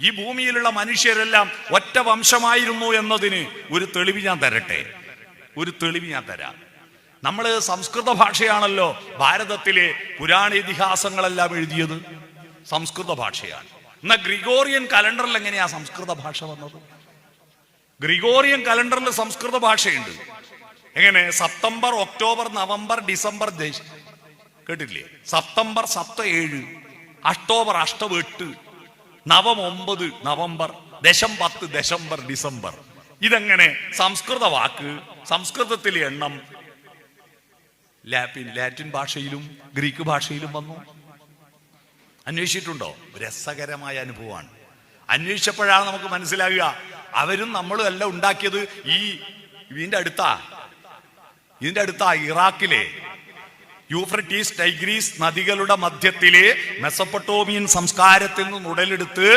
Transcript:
ഈ ഭൂമിയിലുള്ള മനുഷ്യരെല്ലാം ഒറ്റ വംശമായിരുന്നു എന്നതിന് ഒരു തെളിവ് ഞാൻ തരട്ടെ? ഒരു തെളിവ് ഞാൻ തരാം. നമ്മൾ സംസ്കൃത ഭാഷയാണല്ലോ ഭാരതത്തിലെ പുരാണ ഇതിഹാസങ്ങളെല്ലാം എഴുതിയത്. സംസ്കൃത ഭാഷയാണ്. എന്നാ ഗ്രിഗോറിയൻ കലണ്ടറിൽ എങ്ങനെയാ സംസ്കൃത ഭാഷ വന്നത്? ഗ്രിഗോറിയൻ കലണ്ടറിൽ സംസ്കൃത ഭാഷയുണ്ട്. എങ്ങനെ? സപ്തംബർ ഒക്ടോബർ നവംബർ ഡിസംബർ കേട്ടില്ലേ സെപ്റ്റംബർ സപ്ത ഏഴ് അക്ടോബർ അഷ്ടം എട്ട് നവം ഒമ്പത് നവംബർ ദശം പത്ത് ദശംബർ ഡിസംബർ. ഇതെങ്ങനെ? സംസ്കൃത വാക്ക് സംസ്കൃതത്തിലെ എണ്ണം ലാറ്റിൻ ലാറ്റിൻ ഭാഷയിലും ഗ്രീക്ക് ഭാഷയിലും വന്നു. അന്വേഷിച്ചിട്ടുണ്ടോ? രസകരമായ അനുഭവമാണ്. അന്വേഷിച്ചപ്പോഴാണ് നമുക്ക് മനസ്സിലാകുക അവരും നമ്മളും അല്ല ഉണ്ടാക്കിയത് ഈ ഇതിന്റെ അടുത്താ ഇതിന്റെ അടുത്താ ഇറാഖിലെ യൂഫ്രട്ടീസ് ടൈഗ്രീസ് നദികളുടെ മധ്യത്തിലെ മെസപ്പട്ടോമിയൻ സംസ്കാരത്തിൽ നിന്ന് ഉടലെടുത്ത്